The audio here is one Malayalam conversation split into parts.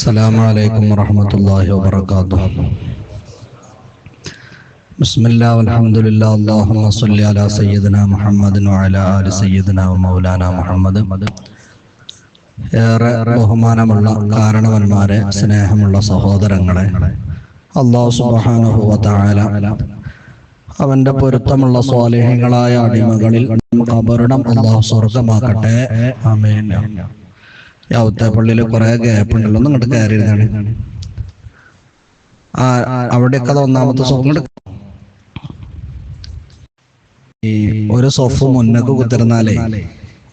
السلام عليكم ورحمة الله وبركاته بسم الله والحمد لله اللهم صل على سيدنا محمد وعلى آل سيدنا ومولانا محمد ഏറെ ബഹുമാനമുള്ള കാരണവന്മാരെ സ്നേഹമുള്ള സഹോദരങ്ങളെ അള്ളാഹു സുബ്ഹാനഹു തആല അവന്റെ പൊരുത്തമുള്ള സ്വാലിഹങ്ങളായ അടിമകളിൽ കബറിടം അള്ളാഹു സ്വർഗമാക്കട്ടെ ആമേൻ യാവത്തെ പള്ളിയിൽ കുറെ ഗ്യാപ്പ് ഉണ്ടല്ലോ ഒന്ന് ഇങ്ങോട്ട് കയറി ഇരുന്നാണ് ആ അവിടെയൊക്കെ ഒന്നാമത്തെ സോഫ് ഈ ഒരു സോഫ് മുന്നക്ക് കുത്തിരുന്നാലേ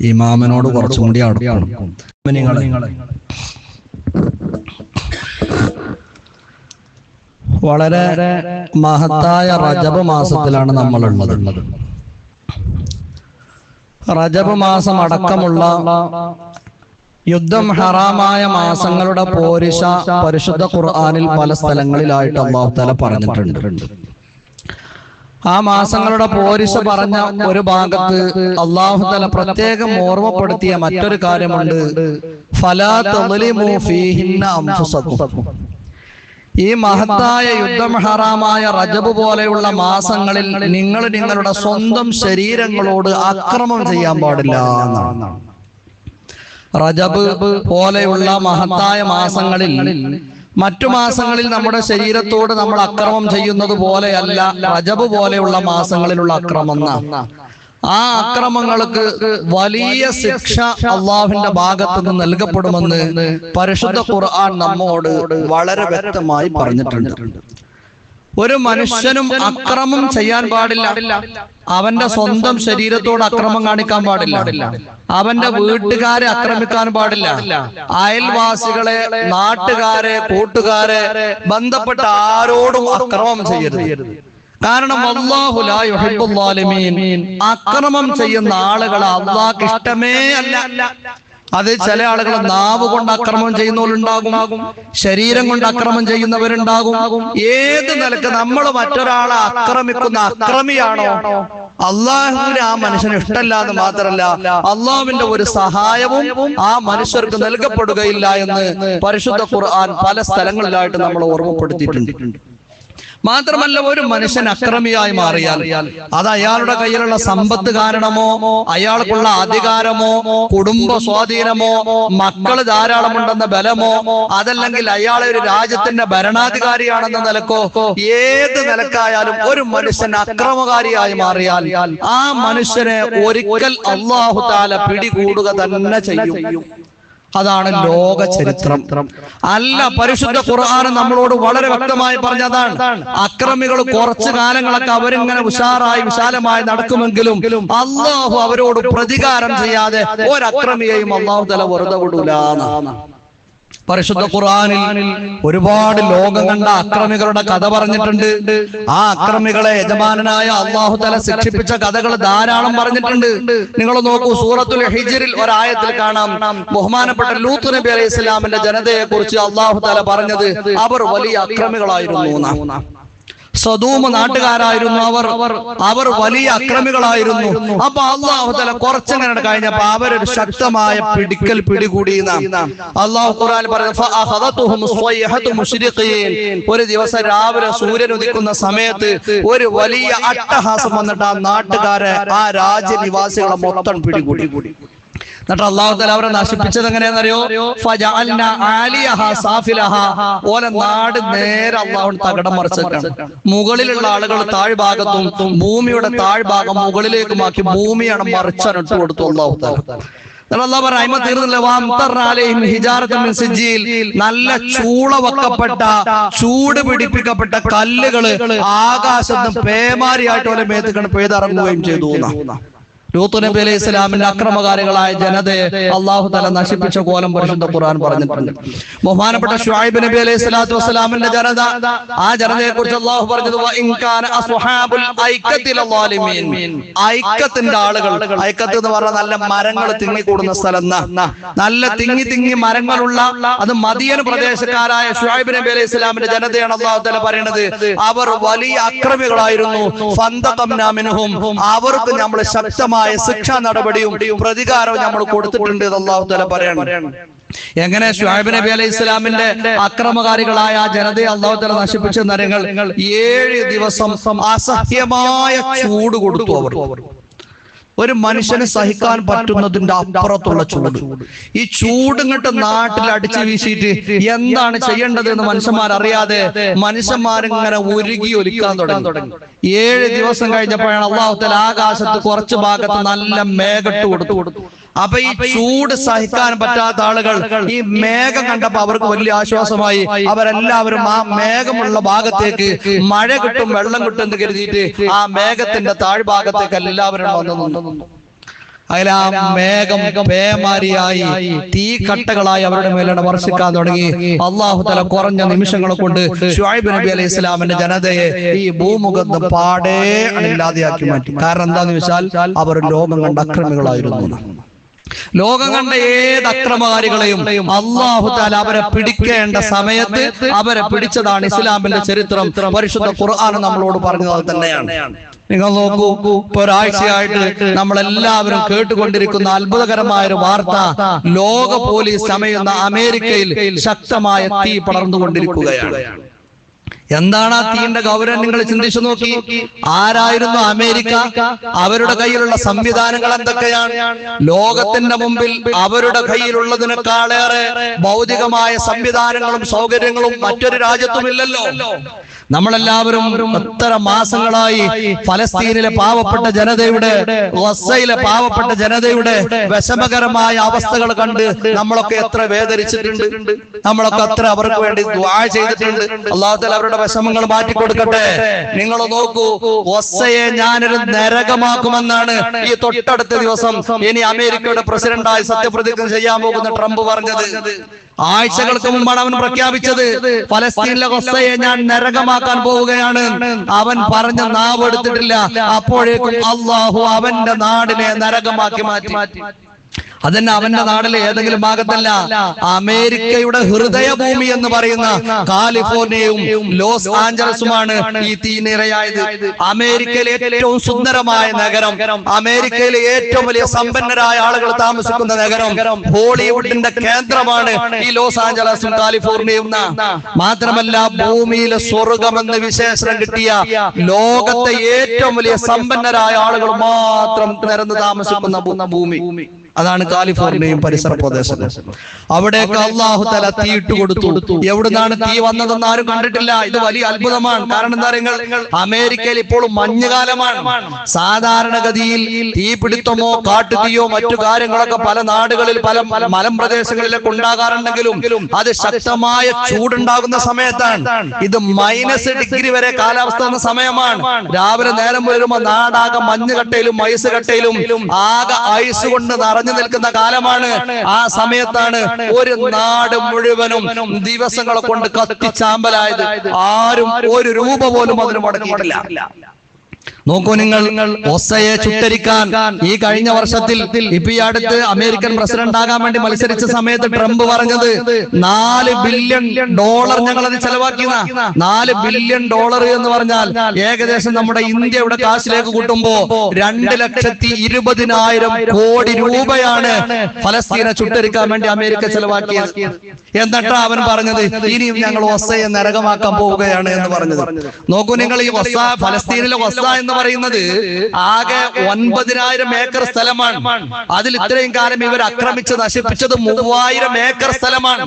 ഇമാമിനോട് കുറച്ചും കൂടി അടുക്കും വളരെ മഹത്തായ റജബ് മാസത്തിലാണ് നമ്മൾ ഉള്ളത് റജബ് മാസം അടക്കമുള്ള യുദ്ധം ഹറാമായ മാസങ്ങളുടെ പോരിശ പരിശുദ്ധ ഖുർആാനിൽ പല സ്ഥലങ്ങളിലായിട്ട് അള്ളാഹു തല പറഞ്ഞിട്ടുണ്ട്. ആ മാസങ്ങളുടെ പോരിശ പറഞ്ഞ ഒരു ഭാഗത്ത് അള്ളാഹു തല പ്രത്യേകം ഓർമ്മപ്പെടുത്തിയ മറ്റൊരു കാര്യമുണ്ട്. ഈ മഹത്തായ യുദ്ധം ഹറാമായ റജബ് പോലെയുള്ള മാസങ്ങളിൽ നിങ്ങൾ നിങ്ങളുടെ സ്വന്തം ശരീരങ്ങളോട് അക്രമം ചെയ്യാൻ പാടില്ല എന്നാണ്. റജബ് പോലെയുള്ള മഹത്തായ മാസങ്ങളിൽ മറ്റു മാസങ്ങളിൽ നമ്മുടെ ശരീരത്തോട് നമ്മൾ അക്രമം ചെയ്യുന്നത് പോലെയല്ല റജബ് പോലെയുള്ള മാസങ്ങളിലുള്ള അക്രമം ആ അക്രമങ്ങൾക്ക് വലിയ ശിക്ഷ അള്ളാഹുവിന്റെ ഭാഗത്ത് നിന്ന് നൽകപ്പെടുമെന്ന് പരിശുദ്ധ ഖുർആൻ നമ്മോട് വളരെ വ്യക്തമായി പറഞ്ഞിട്ടുണ്ട്. ഒരു മനുഷ്യനും അക്രമം ചെയ്യാൻ പാടില്ല. അവന്റെ സ്വന്തം ശരീരത്തോട് അക്രമം കാണിക്കാൻ പാടില്ല. അവന്റെ വീട്ടുകാരെ അക്രമിക്കാൻ പാടില്ല. അയൽവാസികളെ നാട്ടുകാരെ കൂട്ടുകാരെ ബന്ധപ്പെട്ട ആരോടും അക്രമം ചെയ്യരുത്. കാരണം അക്രമം ചെയ്യുന്ന ആളുകൾ അള്ളാഹ് ഇഷ്ടമേ അല്ല. അത് ചില ആളുകൾ നാവ് കൊണ്ട് അക്രമം ചെയ്യുന്നവരുണ്ടാകും. ശരീരം കൊണ്ട് അക്രമം ചെയ്യുന്നവരുണ്ടാകും. ഏത് നിലയ്ക്ക് നമ്മൾ മറ്റൊരാളെ ആക്രമിക്കുന്ന അക്രമിയാണോ? അള്ളാഹുവിന് ആ മനുഷ്യന് ഇഷ്ടമല്ലാന്ന് മാത്രല്ല അള്ളാഹുവിന്റെ ഒരു സഹായവും ആ മനുഷ്യർക്ക് നൽകപ്പെടുകയില്ല എന്ന് പരിശുദ്ധ ഖുർആൻ പല സ്ഥലങ്ങളിലായിട്ട് നമ്മൾ ഓർമ്മപ്പെടുത്തിയിട്ടുണ്ട്. മാത്രമല്ല ഒരു മനുഷ്യൻ അക്രമിയായി മാറിയാൽ അത് അയാളുടെ കയ്യിലുള്ള സമ്പത്ത് കാരണമോ അയാൾക്കുള്ള അധികാരമോ കുടുംബ സ്വാധീനമോ മക്കൾ ധാരാളമുണ്ടെന്ന ബലമോ അതല്ലെങ്കിൽ അയാളെ ഒരു രാജ്യത്തിന്റെ ഭരണാധികാരിയാണെന്ന നിലക്കോ ഏത് നിലക്കായാലും ഒരു മനുഷ്യൻ അക്രമകാരിയായി മാറിയാൽ ആ മനുഷ്യനെ ഒരിക്കൽ അള്ളാഹു താല പിടികൂടുക തന്നെ ചെയ്യും. അതാണ് ലോക ചരിത്രം. അല്ല പരിശുദ്ധ ഖുർആൻ നമ്മളോട് വളരെ വ്യക്തമായി പറഞ്ഞതാണ്. അക്രമികൾ കുറച്ചു കാലങ്ങളൊക്കെ അവരിങ്ങനെ ഉഷാറായി വിശാലമായി നടക്കുമെങ്കിലും അള്ളാഹു അവരോട് പ്രതികാരം ചെയ്യാതെ ഒരക്രമിയെയും അള്ളാഹു തല വെറുതെ വിടൂല പരിശുദ്ധ ഖുർആനിൽ ഒരുപാട് ലോകം കണ്ട അക്രമികളുടെ കഥ പറഞ്ഞിട്ടുണ്ട്. ആ അക്രമികളെ യജമാനായ അള്ളാഹു തല ശിക്ഷിപ്പിച്ച കഥകൾ ധാരാളം പറഞ്ഞിട്ടുണ്ട്. നിങ്ങൾ നോക്കൂ സൂറത്തുൽ ഹിജിറിൽ ഒരായത്തിൽ കാണാം ബഹുമാനപ്പെട്ട ലൂത്ത് നബി അലൈഹി ഇസ്ലാമിന്റെ ജനതയെ കുറിച്ച് അള്ളാഹു തല പറഞ്ഞത് അവർ വലിയ അക്രമികളായിരുന്നു. സദൂമ നാട്ടുകാരായിരുന്നു അവർ. അവർ. വലിയ അക്രമികളായിരുന്നു. അപ്പൊ അള്ളാഹു തല കുറച്ചങ്ങനെ കഴിഞ്ഞപ്പോ അവരൊരു ശക്തമായ പിടിക്കൽ പിടികൂടി അള്ളാഹു ഖുർആൻ പറഞ്ഞു "ഫഅഖദതുഹും സ്വയ്ഹതു മുശ്രിഖീൻ." ഒരു ദിവസം രാവിലെ സൂര്യൻ ഉദിക്കുന്ന സമയത്ത് ഒരു വലിയ അട്ടഹാസം വന്നിട്ട് ആ നാട്ടുകാരെ ആ രാജ്യനിവാസികളെ മൊത്തം പിടികൂടി. എന്നിട്ട് അള്ളാഹു തല അവരെ നശിപ്പിച്ചത് എങ്ങനെയാണെന്നറിയോ? നാട് നേരെ തകടം മറിച്ചേക്കാണ്. മുകളിലുള്ള ആളുകൾ താഴ്ഭാഗത്തും ഭൂമിയുടെ താഴ്ഭാഗം മുകളിലേക്കുമാക്കി ഭൂമിയാണ് മറിച്ചനിട്ട് കൊടുത്തു അള്ളാഹു തല. നല്ല ചൂള വക്കപ്പെട്ട ചൂട് പിടിപ്പിക്കപ്പെട്ട കല്ലുകൾ ആകാശത്തും പേമാരിയായിട്ട് പോലെ മേത്തുകണ് പെയ്തിറങ്ങുകയും ചെയ്തു. ലൂത്ത് നബി അലൈഹി ഇസ്ലാമിന്റെ അക്രമകാരികളായ ജനതയെ അള്ളാഹു തല നശിപ്പിച്ച കോലം പരിശുദ്ധ ഖുർആൻ പറഞ്ഞിട്ടുണ്ട് ബഹുമാനപ്പെട്ട ഷുഹൈബ് നബി അലൈഹി സ്വലാത്തു വസ്സലാമിന്റെ ജനത ആ ജനതയെ കുറിച്ച് അള്ളാഹു പറഞ്ഞത് ഐക്യത്തിന്റെ കാന അസ്ഹാബുൽ ഐക്കത്തി ലളാലിമീൻ." ഐക്കത്തിന്റെ ആളുകൾ ഐക്കത്ത് എന്ന് പറഞ്ഞാൽ നല്ല മരങ്ങൾ തിങ്ങി കൂടുന്ന സ്ഥലം. നല്ല തിങ്ങി തിങ്ങി മരങ്ങളുള്ള അത് മദിയൻ പ്രദേശക്കാരായ ഷുഹൈബ് നബി അലൈഹി ഇസ്ലാമിന്റെ ജനതയാണ് അള്ളാഹു തല പറയുന്നത് അവർ വലിയ അക്രമികളായിരുന്നു. അവർക്ക് നമ്മൾ ശക്തമായ ശിക്ഷാ നടപടിയും പ്രതികാരവും നമ്മൾ കൊടുത്തിട്ടുണ്ട് എന്ന് അള്ളാഹു തല പറയണം. എങ്ങനെ ഷുഹൈബ് നബി അലൈഹി ഇസ്ലാമിന്റെ അക്രമകാരികളായ ആ ജനതയെ അള്ളാഹുത്തല നശിപ്പിച്ച നരങ്ങൾ ഏഴ് ദിവസം അസഹ്യമായ ചൂട് കൊടുത്തു അവർ. ഒരു മനുഷ്യന് സഹിക്കാൻ പറ്റുന്നതിന്റെ അപ്പുറത്തുള്ള ചൂട് ഈ ചൂട് ഇങ്ങോട്ട് നാട്ടിൽ അടിച്ചു വീശിയിട്ട് എന്താണ് ചെയ്യേണ്ടത് എന്ന് മനുഷ്യന്മാർ അറിയാതെ മനുഷ്യന്മാരിങ്ങനെ ഉരുകി ഒലിക്കാൻ തുടങ്ങി. ഏഴ് ദിവസം കഴിഞ്ഞപ്പോഴാണ് അള്ളാഹുത്തൽ ആകാശത്ത് കുറച്ച് ഭാഗത്ത് നല്ല മേഘട്ട് കൊടുത്തു. കൊടുത്തു. അപ്പൊ ഈ ചൂട് സഹിക്കാൻ പറ്റാത്ത ആളുകൾ ഈ മേഘം കണ്ടപ്പോ അവർക്ക് വലിയ ആശ്വാസമായി. അവരെല്ലാവരും ആ മേഘമുള്ള ഭാഗത്തേക്ക് മഴ കിട്ടും വെള്ളം കിട്ടും എന്ന് കരുതിയിട്ട് ആ മേഘത്തിന്റെ താഴ്ഭാഗത്തേക്ക് എല്ലാവരും വന്നു അതിൽ ആ മേഘം പേമാരിയായി തീ കട്ടകളായി അവരുടെ മേലാണ് വർഷിക്കാൻ തുടങ്ങി. അള്ളാഹു തല കുറഞ്ഞ നിമിഷങ്ങളെ കൊണ്ട് ഷുഹൈബ് നബി അലൈഹി ഇസ്ലാമിന്റെ ജനതയെ ഈ ഭൂമുഖത്ത് പാടേ ഇല്ലാതെയാക്കി മാറ്റി. കാരണം എന്താന്ന് വെച്ചാൽ അവർ ലോകം കണ്ട അക്രമികളായിരുന്നു. ലോകം കണ്ട ഏത് അക്രമകാരികളെയും അള്ളാഹു താല അവരെ പിടിക്കേണ്ട സമയത്ത് അവരെ പിടിച്ചതാണ് ഇസ്ലാമിന്റെ ചരിത്രം. പരിശുദ്ധ ഖുർആൻ നമ്മളോട് പറഞ്ഞത് തന്നെയാണ്. നിങ്ങൾ നോക്കൂ ഇപ്പൊ ഒരാഴ്ചയായിട്ട് നമ്മളെല്ലാവരും കേട്ടുകൊണ്ടിരിക്കുന്ന അത്ഭുതകരമായ ഒരു വാർത്ത ലോക പോലീസ് സമയുന്ന അമേരിക്കയിൽ ശക്തമായ തീ പടർന്നുകൊണ്ടിരിക്കുകയാണ്. എന്താണ് ആ തീന്റെ ഗൗരവം? നിങ്ങൾ ചിന്തിച്ചു നോക്കി. ആരായിരുന്നു അമേരിക്ക? അവരുടെ കയ്യിലുള്ള സംവിധാനങ്ങൾ എന്തൊക്കെയാണ്? ലോകത്തിന്റെ മുമ്പിൽ അവരുടെ കയ്യിലുള്ളതിനേക്കാളേറെ ഭൗതികമായ സംവിധാനങ്ങളും സൗകര്യങ്ങളും മറ്റൊരു രാജ്യത്തുമില്ലല്ലോ. നമ്മളെല്ലാവരും എത്ര മാസങ്ങളായി ഫലസ്തീനിലെ പാവപ്പെട്ട ജനതയുടെ ഗസയിലെ പാവപ്പെട്ട ജനതയുടെ വിഷമകരമായ അവസ്ഥകൾ കണ്ട് നമ്മളൊക്കെ എത്ര വേദനിച്ചിട്ടുണ്ട്. നമ്മളൊക്കെ അത്ര അവർക്ക് വേണ്ടി ദ്വാ ചെയ്തിട്ടുണ്ട്. അള്ളാഹുത്തല അവരുടെ വിഷമങ്ങൾ മാറ്റി കൊടുക്കട്ടെ. നിങ്ങൾ നോക്കൂ ഒസയെ ഞാനൊരു നരകമാക്കുമെന്നാണ് ഈ തൊട്ടടുത്ത ദിവസം ഇനി അമേരിക്കയുടെ പ്രസിഡന്റായി സത്യപ്രതിജ്ഞ ചെയ്യാൻ പോകുന്ന ട്രംപ് പറഞ്ഞത്. ആഴ്ചകൾക്ക് മുമ്പാണ് അവൻ പ്രഖ്യാപിച്ചത് ഫലസ്തീനിലെ കൊസ്തയെ ഞാൻ നരകമാക്കാൻ പോവുകയാണ്. അവൻ പറഞ്ഞ നാവ് എടുത്തിട്ടില്ല. അപ്പോഴേക്കും അള്ളാഹു അവന്റെ നാടിനെ നരകമാക്കി മാറ്റി മാറ്റി. അതന്നെ അവന്റെ നാട്ടിലെ ഏതെങ്കിലും ഭാഗത്തല്ല. അമേരിക്കയുടെ ഹൃദയഭൂമി എന്ന് പറയുന്ന കാലിഫോർണിയയും ലോസ് ആഞ്ചലസുമാണ് ഈ തീനിരയായത്. അമേരിക്കയിലെ ഏറ്റവും സുന്ദരമായ നഗരം അമേരിക്കയിലെ ഏറ്റവും വലിയ സമ്പന്നരായ ആളുകൾ താമസിക്കുന്ന നഗരം ഹോളിവുഡിന്റെ കേന്ദ്രമാണ് ഈ ലോസ് ആഞ്ചലസും കാലിഫോർണിയയും. മാത്രമല്ല ഭൂമിയിലെ സ്വർഗമെന്ന് വിശേഷണം കിട്ടിയ ലോകത്തെ ഏറ്റവും വലിയ സമ്പന്നരായ ആളുകൾ മാത്രം നിരന്ന് താമസിക്കുന്ന ഭൂമി. അതാണ് കാലിഫോർണിയയും പരിസര പ്രദേശം അവിടേക്ക് അള്ളാഹു തല തീയിട്ട് കൊടുത്തു. എവിടുന്നാണ് തീ വന്നതെന്ന് ആരും കണ്ടിട്ടില്ല. ഇത് വലിയ അത്ഭുതമാണ്. കാരണം എന്താ നിങ്ങൾ അമേരിക്കയിൽ ഇപ്പോൾ മഞ്ഞുകാലമാണ് സാധാരണഗതിയിൽ തീപിടുത്തമോ കാട്ടുതീയോ മറ്റു കാര്യങ്ങളൊക്കെ പല നാടുകളിൽ പല മലമ്പ്രദേശങ്ങളിലൊക്കെ ഉണ്ടാകാറുണ്ടെങ്കിലും അത് ശക്തമായ ചൂടുണ്ടാകുന്ന സമയത്താണ്. ഇത് മൈനസ് ഡിഗ്രി വരെ കാലാവസ്ഥ എന്ന സമയമാണ്. രാവിലെ നേരം വരുമ്പോ നാടാകെ മഞ്ഞുകട്ടയിലും ഐസ് കട്ടയിലും ആകെ ഐസ് കൊണ്ട് നിറഞ്ഞു നിൽക്കുന്ന കാലമാണ്. ആ സമയത്താണ് ഒരു നാട് മുഴുവനും ദിവസങ്ങളെ കൊണ്ട് കത്തിച്ചാമ്പലായത്. ആരും ഒരു രൂപ പോലും അതിന് മുടക്കിയിട്ടില്ല. നോക്കൂ നിങ്ങൾ ഒസയെ ചുട്ടരിക്കാൻ. ഈ കഴിഞ്ഞ വർഷത്തിൽ ഇപ്പൊ ഈ അടുത്ത് അമേരിക്കൻ പ്രസിഡന്റ് ആകാൻ വേണ്ടി മത്സരിച്ച സമയത്ത് ട്രംപ് പറഞ്ഞത് നാല് ബില്യൺ ഡോളർ ഞങ്ങൾ അത് ചെലവാക്കിയ നാല് ബില്യൺ ഡോളർ എന്ന് പറഞ്ഞാൽ ഏകദേശം നമ്മുടെ ഇന്ത്യയുടെ കാശിലേക്ക് കൂട്ടുമ്പോ രണ്ട് ലക്ഷത്തി ഇരുപതിനായിരം കോടി രൂപയാണ് ഫലസ്തീനെ ചുട്ടരിക്കാൻ വേണ്ടി അമേരിക്ക ചെലവാക്കിയത്. എന്നിട്ടാ അവൻ പറഞ്ഞത് ഇനിയും ഞങ്ങൾ ഒസയെ നരകമാക്കാൻ പോവുകയാണ് എന്ന് പറഞ്ഞത്. നോക്കൂ നിങ്ങൾ ഈ ഒസ ഫലസ്തീനിലെ ഒസ എന്ന് പറയുന്നത് ആകെ ഒൻപതിനായിരം ഏക്കർ സ്ഥലമാണ്. അതിൽ ഇത്രയും കാലം ഇവർ ആക്രമിച്ച് നശിപ്പിച്ചത് മൂവായിരം ഏക്കർ സ്ഥലമാണ്.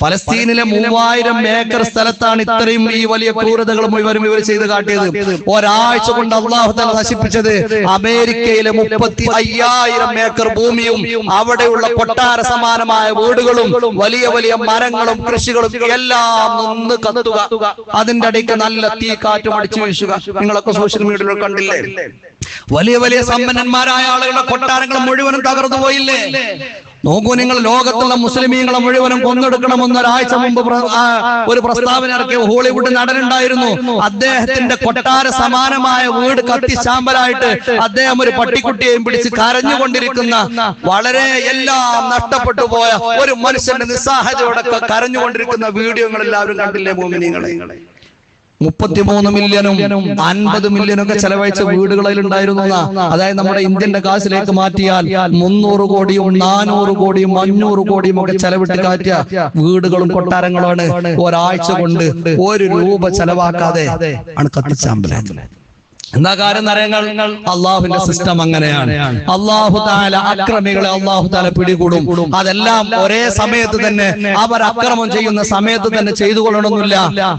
ഫലസ്തീനിലെ മൂവായിരം ഏക്കർ സ്ഥലത്താണ് ഇത്രയും ഈ വലിയ ക്രൂരതകൾ മുഴുവനും ഇവർ ചെയ്ത് കാട്ടിയത് ഒരാഴ്ച കൊണ്ട് അള്ളാഹുദല നശിപ്പിച്ചത് അമേരിക്കയിലെ മുപ്പത്തി അയ്യായിരം ഏക്കർ ഭൂമിയും അവിടെയുള്ള കൊട്ടാര സമാനമായ വീടുകളും വലിയ വലിയ മരങ്ങളും കൃഷികളും എല്ലാം ഒന്ന് കത്തുക. അതിന്റെ ഇടയ്ക്ക് നല്ല തീ കാറ്റും അടിച്ചു വീശുക. നിങ്ങളൊക്കെ സോഷ്യൽ മീഡിയയിൽ കണ്ടില്ലേ? വലിയ വലിയ സമ്പന്നന്മാരായ ആളുകളുടെ കൊട്ടാരങ്ങൾ മുഴുവനും തകർന്നു പോയില്ലേ? നോക്കൂ നിങ്ങൾ ലോകത്തുള്ള മുസ്ലിമീങ്ങളെ മുഴുവനും കൊന്നെടുക്കണമെന്ന് ഒരാഴ്ച മുമ്പ് ഒരു പ്രസ്താവന ഇറക്കിയ ഹോളിവുഡ് നടനുണ്ടായിരുന്നു. അദ്ദേഹത്തിന്റെ കൊട്ടാര സമാനമായ വീട് കത്തിശാമ്പലായിട്ട് അദ്ദേഹം ഒരു പട്ടിക്കുട്ടിയെയും പിടിച്ച് കരഞ്ഞുകൊണ്ടിരിക്കുന്ന വളരെ എല്ലാം നഷ്ടപ്പെട്ടു പോയ ഒരു മനുഷ്യന്റെ നിസ്സാഹതയോടെ കരഞ്ഞുകൊണ്ടിരിക്കുന്ന വീഡിയോകൾ എല്ലാവരും കണ്ടില്ലേ ഭൂമി നിങ്ങളെ മുപ്പത്തിമൂന്ന് മില്യനും അൻപത് മില്യനും ഒക്കെ ചെലവഴിച്ച വീടുകളിൽ ഉണ്ടായിരുന്നു അതായത് നമ്മുടെ ഇന്ത്യന്റെ കാശിലേക്ക് മാറ്റിയാൽ മുന്നൂറ് കോടിയും നാനൂറ് കോടിയും അഞ്ഞൂറ് കോടിയും ഒക്കെ ചെലവിട്ട് കാറ്റിയ വീടുകളും കൊട്ടാരങ്ങളുമാണ്. ഒരാഴ്ച കൊണ്ട് ഒരു രൂപ ചെലവാക്കാതെ ആണ് കത്തിച്ചാമ്പല എന്താ കാര്യം നിറയങ്ങൾ അള്ളാഹുവിന്റെ സിസ്റ്റം അങ്ങനെയാണ്. അള്ളാഹു താല അക്രമികളെ അള്ളാഹു താല പിടികൂടും. അതെല്ലാം ഒരേ സമയത്ത് തന്നെ അവർ അക്രമം ചെയ്യുന്ന സമയത്ത് തന്നെ ചെയ്തു കൊള്ളണമെന്നില്ല.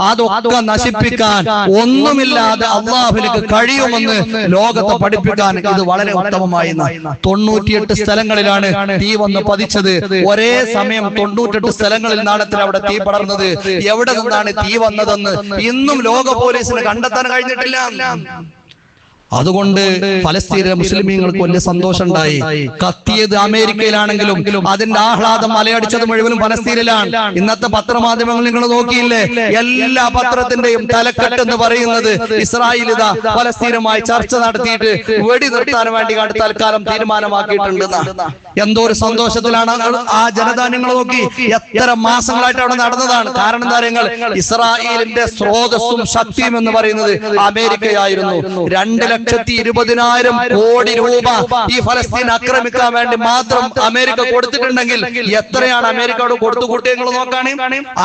അതൊക്കെ നശിപ്പിക്കാൻ ഒന്നുമില്ലാതെ അള്ളാഹുലേക്ക് കഴിയുമെന്ന് ലോകത്തെ പഠിപ്പിക്കാൻ ഇത് വളരെ ഉത്തമമായി തൊണ്ണൂറ്റിയെട്ട് സ്ഥലങ്ങളിലാണ് തീ വന്ന് പതിച്ചത്. ഒരേ സമയം തൊണ്ണൂറ്റെട്ട് സ്ഥലങ്ങളിൽ നാടത്തിൽ അവിടെ തീ പടർന്നത്? എവിടെ നിന്നാണ് തീ വന്നതെന്ന്? ഇന്നും ലോക പോലീസിന് കണ്ടെത്താൻ കഴിഞ്ഞിട്ടില്ല. അതുകൊണ്ട് ഫലസ്തീനിലെ മുസ്ലിമീങ്ങൾക്ക് വലിയ സന്തോഷം ഉണ്ടായി കത്തിയത് അമേരിക്കയിലാണെങ്കിലും അതിന്റെ ആഹ്ലാദം മലയടിച്ചത് മുഴുവനും പലസ്തീനിലാണ് ഇന്നത്തെ പത്രമാധ്യമങ്ങൾ നിങ്ങൾ നോക്കിയില്ലേ? എല്ലാ പത്രത്തിന്റെയും തലക്കെട്ട് എന്ന് പറയുന്നത് ഇസ്രായേൽ ഇതാ പലസ്തീനുമായി ചർച്ച നടത്തിയിട്ട് വെടി നിർത്താൻ വേണ്ടി തൽക്കാലം തീരുമാനമാക്കിയിട്ടുണ്ട് എന്തോ ഒരു സന്തോഷത്തിലാണ് ആ ജനത നിങ്ങൾ നോക്കി. എത്ര മാസങ്ങളായിട്ട് അവിടെ നടന്നതാണ്. കാരണം എന്താ പറയുക ഇസ്രായേലിന്റെ സ്രോതസ്സും ശക്തിയും എന്ന് പറയുന്നത് അമേരിക്കയായിരുന്നു. രണ്ട് ലക്ഷത്തി ഇരുപതിനായിരം കോടി രൂപ ഈ ഫലസ്തീൻ ആക്രമിക്കാൻ വേണ്ടി മാത്രം അമേരിക്ക കൊടുത്തിട്ടുണ്ടെങ്കിൽ എത്രയാണ് അമേരിക്കയോട് കൊടുത്തു കൂട്ടിയെങ്കിൽ നോക്കാണ്?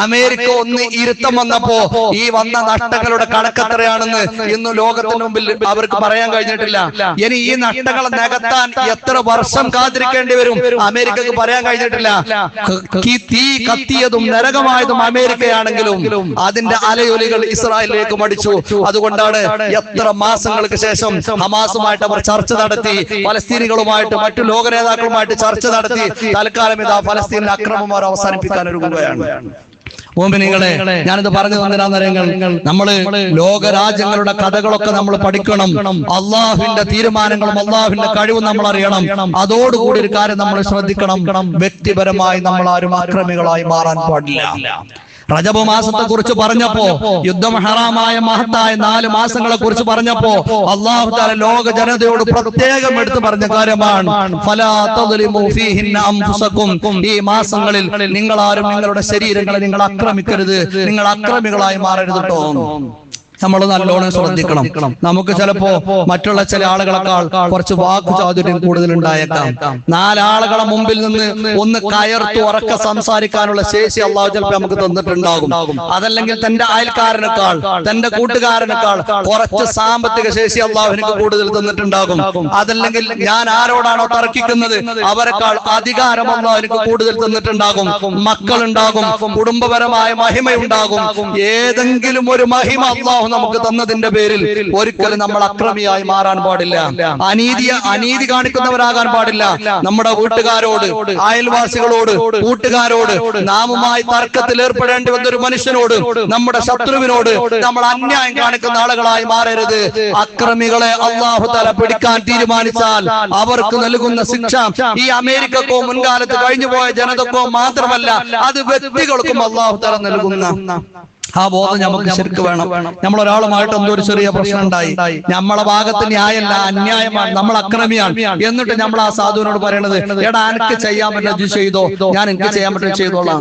അമേരിക്ക ഒന്ന് ഇരുത്തം വന്നപ്പോ ഈ വന്ന നഷ്ടങ്ങളുടെ കണക്കെത്രയാണെന്ന് ഇന്ന് ലോകത്തിന് മുമ്പിൽ അവർക്ക് പറയാൻ കഴിഞ്ഞിട്ടില്ല. ഇനി ഈ നഷ്ടങ്ങൾ നികത്താൻ എത്ര വർഷം കാത്തിരിക്കേണ്ടി വരും? അമേരിക്കക്ക് പറയാൻ കഴിഞ്ഞിട്ടില്ല. തീ കത്തിയതും നരകമായതും അമേരിക്കയാണെങ്കിലും അതിന്റെ അലയൊലികൾ ഇസ്രായേലിലേക്ക് മടിച്ചു. അതുകൊണ്ടാണ് എത്ര മാസങ്ങൾക്ക് ശേഷം ഹമാസുമായിട്ട് അവർ ചർച്ച നടത്തി ഫലസ്തീനികളുമായിട്ട് മറ്റു ലോക നേതാക്കളുമായിട്ട് ചർച്ച നടത്തി തൽക്കാലം ഇതാ ഫലസ്തീനിലെ അക്രമം അവർ അവസാനിപ്പിക്കാൻ ഒരുങ്ങുകയാണ്. ഓമിനികളെ ഞാനിത് പറഞ്ഞു തന്നിരാന്നരങ്ങൾ നമ്മൾ ലോകരാജ്യങ്ങളുടെ കഥകളൊക്കെ നമ്മൾ പഠിക്കണം. അള്ളാഹുവിന്റെ തീരുമാനങ്ങളും അള്ളാഹുവിന്റെ കഴിവും നമ്മൾ അറിയണം. അതോടുകൂടി ഒരു കാര്യം നമ്മൾ ശ്രദ്ധിക്കണം. വ്യക്തിപരമായി നമ്മൾ ആരും അക്രമികളായി മാറാൻ പാടില്ല. റജബ് മാസത്തെ കുറിച്ച് പറഞ്ഞപ്പോ യുദ്ധം ഹറാമായ മഹത്തായ നാല് മാസങ്ങളെ കുറിച്ച് പറഞ്ഞപ്പോ അള്ളാഹു താല ലോക ജനതയോട് പ്രത്യേകം എടുത്തു പറഞ്ഞ കാര്യമാണ്. ഈ മാസങ്ങളിൽ നിങ്ങൾ ആരും നിങ്ങളുടെ ശരീരങ്ങളെ നിങ്ങൾ ആക്രമിക്കരുത്. നിങ്ങൾ അക്രമികളായി മാറരുത് കേട്ടോ. നമ്മൾ നല്ലോണം ശ്രദ്ധിക്കണം. നമുക്ക് ചിലപ്പോ മറ്റുള്ള ചില ആളുകളെക്കാൾ കുറച്ച് വാക്കു ചാതുര്യം കൂടുതൽ ഉണ്ടായേക്കാം. നാലാളുകളെ മുമ്പിൽ നിന്ന് ഒന്ന് കയർത്തു ഉറക്ക സംസാരിക്കാനുള്ള ശേഷി അള്ളാഹു ചിലപ്പോൾ നമുക്ക് തന്നിട്ടുണ്ടാകും. അതല്ലെങ്കിൽ തന്റെ അയൽക്കാരനേക്കാൾ തന്റെ കൂട്ടുകാരനേക്കാൾ കുറച്ച് സാമ്പത്തിക ശേഷി അള്ളാഹുവിനക്ക് കൂടുതൽ തന്നിട്ടുണ്ടാകും. അതല്ലെങ്കിൽ ഞാൻ ആരോടാണോ തർക്കിക്കുന്നത്? അവരെക്കാൾ അധികാരം അള്ളാഹുവിനക്ക് കൂടുതൽ തന്നിട്ടുണ്ടാകും. മക്കളുണ്ടാകും. കുടുംബപരമായ മഹിമയുണ്ടാകും. ഏതെങ്കിലും ഒരു മഹിമ അള്ളാഹു നമുക്ക് തന്നതിന്റെ പേരിൽ ഒരിക്കലും നമ്മൾ അക്രമിയായി മാറാൻ പാടില്ല. അനീതി അനീതി കാണിക്കുന്നവരാകാൻ പാടില്ല. നമ്മുടെ വീട്ടുകാരോട് അയൽവാസികളോട് കൂട്ടുകാരോട് നാമുമായി തർക്കത്തിൽ ഏർപ്പെടേണ്ടി വന്ന ഒരു മനുഷ്യനോട് നമ്മുടെ ശത്രുവിനോട് നമ്മൾ അന്യായം കാണിക്കുന്ന ആളുകളായി മാറരുത്. അക്രമികളെ അള്ളാഹു തല പിടിക്കാൻ തീരുമാനിച്ചാൽ അവർക്ക് നൽകുന്ന ശിക്ഷ ഈ അമേരിക്കക്കോ മുൻകാലത്ത് കഴിഞ്ഞുപോയ ജനതക്കോ മാത്രമല്ല അത് വ്യക്തികൾക്കും അള്ളാഹു തല നൽകുന്ന ആ ബോധം നമുക്ക് ശരിക്ക് വേണം. നമ്മൾ ഒരാളുമായിട്ട് എന്തോ ഒരു ചെറിയ പ്രശ്നം ഉണ്ടായി നമ്മളെ ഭാഗത്ത് ന്യായമല്ല അന്യായമാണ്. നമ്മൾ അക്രമിയാണ്. എന്നിട്ട് നമ്മൾ ആ സാധുവിനോട് പറയണത് എടാ എനിക്ക് ചെയ്യാൻ ഇത് ചെയ്തോ? ഞാൻ എനിക്ക് ചെയ്യാൻ പറ്റുന്ന ചെയ്തോളാം.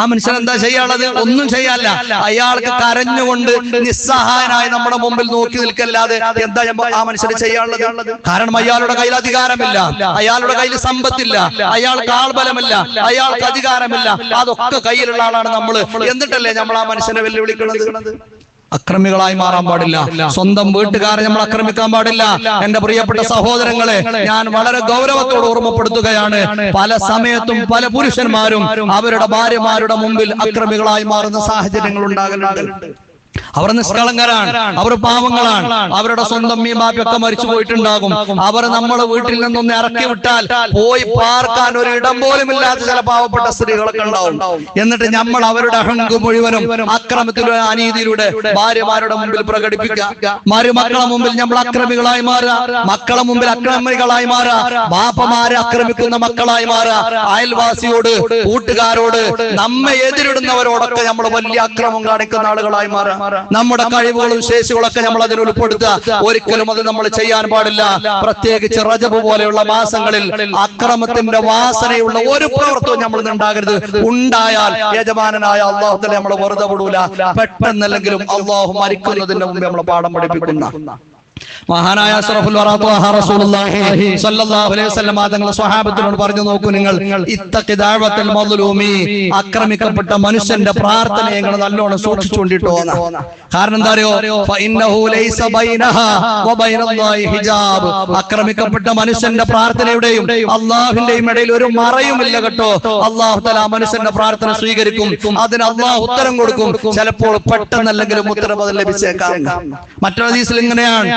ആ മനുഷ്യൻ എന്താ ചെയ്യാനുള്ളത്? ഒന്നും ചെയ്യാല്ല അയാൾക്ക് കരഞ്ഞുകൊണ്ട് നിസ്സഹായനായി നമ്മുടെ മുമ്പിൽ നോക്കി നിൽക്കല്ലാതെ എന്താ ആ മനുഷ്യന് ചെയ്യാനുള്ളത്? കാരണം അയാളുടെ കയ്യിൽ അധികാരമില്ല. അയാളുടെ കയ്യിൽ സമ്പത്തില്ല. അയാൾക്ക് ആൾബലമില്ല. അയാൾക്ക് അധികാരമില്ല. അതൊക്കെ കയ്യിലുള്ള ആളാണ് നമ്മൾ എന്നിട്ടല്ലേ നമ്മൾ ആ മനുഷ്യനെ വെല്ലുവിളിക്കുന്നത് അക്രമികളായി മാറാൻ പാടില്ല. സ്വന്തം വീട്ടുകാരെ നമ്മൾ ആക്രമിക്കാൻ പാടില്ല. എന്റെ പ്രിയപ്പെട്ട സഹോദരങ്ങളെ ഞാൻ വളരെ ഗൗരവത്തോട് ഓർമ്മപ്പെടുത്തുകയാണ്. പല സമയത്തും പല പുരുഷന്മാരും അവരുടെ ഭാര്യമാരുടെ മുമ്പിൽ അക്രമികളായി മാറുന്ന സാഹചര്യങ്ങൾ ഉണ്ടാകലുണ്ട് അവർ നിഷ്കളങ്കരാണ്. അവർ പാവങ്ങളാണ്. അവരുടെ സ്വന്തം മീമാപ്പിയൊക്കെ മരിച്ചു പോയിട്ടുണ്ടാകും. അവർ നമ്മളെ വീട്ടിൽ നിന്നൊന്ന് ഇറക്കി വിട്ടാൽ പോയി പാർക്കാൻ ഒരു ഇടം പോലും ഇല്ലാത്ത ചില പാവപ്പെട്ട സ്ത്രീകളൊക്കെ ഉണ്ടാവും. എന്നിട്ട് നമ്മൾ അവരുടെ അഹങ്ക മുഴുവനും അക്രമത്തിലൂടെ അനീതിയിലൂടെ ഭാര്യമാരുടെ മുമ്പിൽ പ്രകടിപ്പിക്കുക. മരുമക്കളെ മുമ്പിൽ നമ്മൾ അക്രമികളായി മാറുക. മക്കളെ മുമ്പിൽ അക്രമികളായി മാറുക. ബാപ്പമാരെ ആക്രമിക്കുന്ന മക്കളായി മാറുക. അയൽവാസിയോട് കൂട്ടുകാരോട് നമ്മെ എതിരിടുന്നവരോടൊക്കെ നമ്മൾ വലിയ അക്രമം കാണിക്കുന്ന ആളുകളായി മാറുക നമ്മുടെ കഴിവുകളും ശേഷികളൊക്കെ നമ്മൾ അതിൽ ഉൾപ്പെടുത്തുക. ഒരിക്കലും അത് നമ്മൾ ചെയ്യാൻ പാടില്ല. പ്രത്യേകിച്ച് റജബ് പോലെയുള്ള മാസങ്ങളിൽ അക്രമത്തിന്റെ വാസനയുള്ള ഒരു പ്രവർത്തനവും നമ്മൾ ഉണ്ടാകരുത്. ഉണ്ടായാൽ യജമാനനായ അള്ളാഹുത്തല നമ്മൾ വെറുതെ വിടൂല. പെട്ടെന്നല്ലെങ്കിലും അള്ളാഹു മരിക്കുന്നതിന് മുമ്പ് നമ്മൾ പാഠം പഠിപ്പിക്കുന്ന മഹാനായ അഷ്റഫുൽ റസൂലുള്ളാഹി സ്വല്ലല്ലാഹു അലൈഹി വസല്ലം തങ്ങൾ സ്വഹാബത്തിനോട് പറഞ്ഞു നോക്കൂ നിങ്ങൾ ഇത്തഖി ദഅവത്തുൽ മദ്ലൂമി ആക്രമിക്കപ്പെട്ട മനുഷ്യന്റെ പ്രാർത്ഥന നിങ്ങൾ നല്ലോണം സൂക്ഷിച്ചുകൊണ്ടിട്ടോ കാരണം എന്താ അറിയോ? ഫഇന്നഹു ലൈസ ബൈനഹ വബൈനല്ലാഹി ഹിജാബ്. ആക്രമിക്കപ്പെട്ട മനുഷ്യന്റെ പ്രാർത്ഥനയുടെയും അള്ളാഹുവിന്റെയും ഇടയിൽ ഒരു മറയുമില്ല കേട്ടോ. അള്ളാഹു തആല മനുഷ്യന്റെ പ്രാർത്ഥന സ്വീകരിക്കും. അതിന് അള്ളാഹു ഉത്തരം കൊടുക്കും. ചിലപ്പോൾ പെട്ടെന്നല്ലെങ്കിലും ഉത്തരം അത് ലഭിച്ചേക്കാം. മറ്റൊരു ഹദീസിൽ ഇങ്ങനെയാണ്.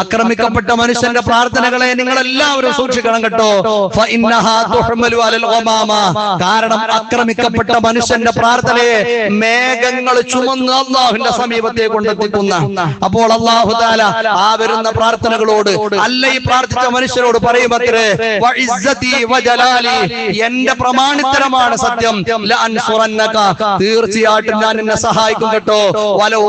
ആക്രമിക്കപ്പെട്ട മനുഷ്യന്റെ പ്രാർത്ഥനകളെ നിങ്ങൾ എല്ലാവരും സൂക്ഷിക്കണം കേട്ടോ. കാരണം ആക്രമിക്കപ്പെട്ട മനുഷ്യന്റെ പ്രാർത്ഥനയെ മേഘങ്ങൾ ചുമന്ന് അള്ളാഹുവിന്റെ സമീപത്തെ കൊണ്ടെത്തിക്കുന്ന അപ്പോൾ അള്ളാഹു താല ആ വരുന്ന പ്രാർത്ഥനകളോട് അല്ല ഈ പ്രാർത്ഥിച്ച മനുഷ്യരോട് പറയുമത്രേ എന്റെ പ്രമാണിത്തരമാണ് സത്യം. തീർച്ചയായിട്ടും ഞാൻ എന്നെ സഹായിക്കും കേട്ടോ. വലൗ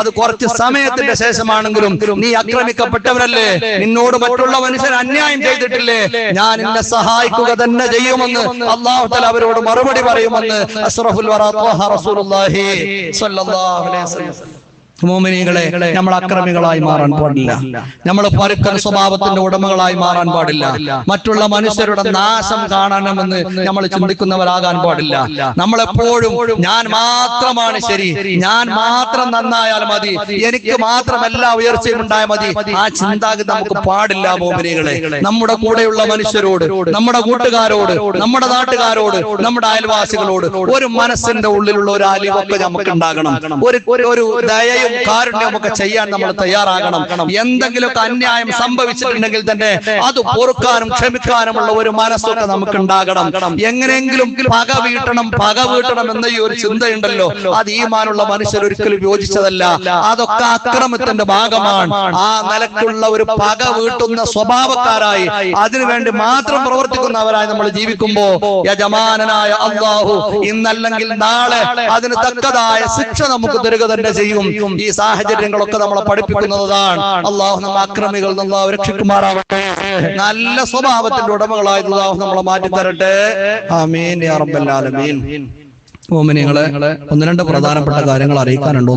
അത് കുറച്ച് സമയത്തിന്റെ ശേഷമാണെങ്കിലും നീ ആക്രമിക്കപ്പെട്ടവരല്ലേ നിന്നോട് മറ്റുള്ള മനുഷ്യൻ അന്യായം ചെയ്തിട്ടില്ലേ? ഞാൻ നിന്നെ സഹായിക്കുക തന്നെ ചെയ്യുമെന്ന് അള്ളാഹു തല അവരോട് മറുപടി പറയുമെന്ന് അഷ്റഫുൽ വറാ റസൂലുള്ളാഹി സ്വല്ലല്ലാഹു അലൈഹി വസല്ലം. മോമിനികളെ നമ്മൾ അക്രമികളായി മാറാൻ പാടില്ല. നമ്മൾ പരുക്കൻ സ്വഭാവത്തിന്റെ ഉടമകളായി മാറാൻ പാടില്ല. മറ്റുള്ള മനുഷ്യരുടെ നാശം കാണണമെന്ന് നമ്മൾ ചിന്തിക്കുന്നവരാകാൻ പാടില്ല. നമ്മളെപ്പോഴും ഞാൻ മാത്രമാണ് ശരി. ഞാൻ മാത്രം നന്നായാൽ മതി. എനിക്ക് മാത്രം എല്ലാ ഉയർച്ചയും ഉണ്ടായാൽ മതി. ആ ചിന്താഗതി നമുക്ക് പാടില്ല മോമിനികളെ. നമ്മുടെ കൂടെയുള്ള മനുഷ്യരോട് നമ്മുടെ കൂട്ടുകാരോട് നമ്മുടെ നാട്ടുകാരോട് നമ്മുടെ അയൽവാസികളോട് ഒരു മനസ്സിന്റെ ഉള്ളിലുള്ള ഒരു അലിവൊക്കെ നമുക്ക് ഉണ്ടാകണം ഒരു ഒരു- ഒരു ദയയും കാരുണ്യവും ഒക്കെ ചെയ്യാൻ നമ്മൾ തയ്യാറാകണം. എന്തെങ്കിലുമൊക്കെ അന്യായം സംഭവിച്ചിട്ടുണ്ടെങ്കിൽ തന്നെ അത് പൊറുക്കാനും ക്ഷമിക്കാനുമുള്ള ഒരു മനസ്സൊക്കെ നമുക്ക് ഉണ്ടാകണം എങ്ങനെയെങ്കിലും പക വീട്ടണം പക വീട്ടണം എന്ന ഈ ഒരു ചിന്തയുണ്ടല്ലോ. അത് ഈമാനുള്ള മനുഷ്യർ ഒരിക്കലും യോജിച്ചതല്ല. അതൊക്കെ അക്രമത്തിന്റെ ഭാഗമാണ്. ആ നിലക്കുള്ള ഒരു പക വീട്ടുന്ന സ്വഭാവക്കാരായി അതിനുവേണ്ടി മാത്രം പ്രവർത്തിക്കുന്നവരായി നമ്മൾ ജീവിക്കുമ്പോ യജമാനനായ അള്ളാഹു ഇന്നല്ലെങ്കിൽ നാളെ അതിന് തക്കതായ ശിക്ഷ നമുക്ക് തരിക തന്നെ ചെയ്യും. ഈ സാഹചര്യങ്ങളൊക്കെ നമ്മളെ പഠിപ്പിക്കുന്നതാണ്. അള്ളാഹു നമ്മ അക്രമികൾ അള്ളാഹു രക്ഷിക്കുമാറാവട്ടെ നല്ല സ്വഭാവത്തിന്റെ ഉടമകളായത് അള്ളാഹു നമ്മളെ മാറ്റി തരട്ടെ ആമീൻ യാ റബ്ബൽ ആലമീൻ. മോമിനിങ്ങളെ ഒന്ന് രണ്ട് പ്രധാനപ്പെട്ട കാര്യങ്ങൾ അറിയിക്കാനുണ്ട്.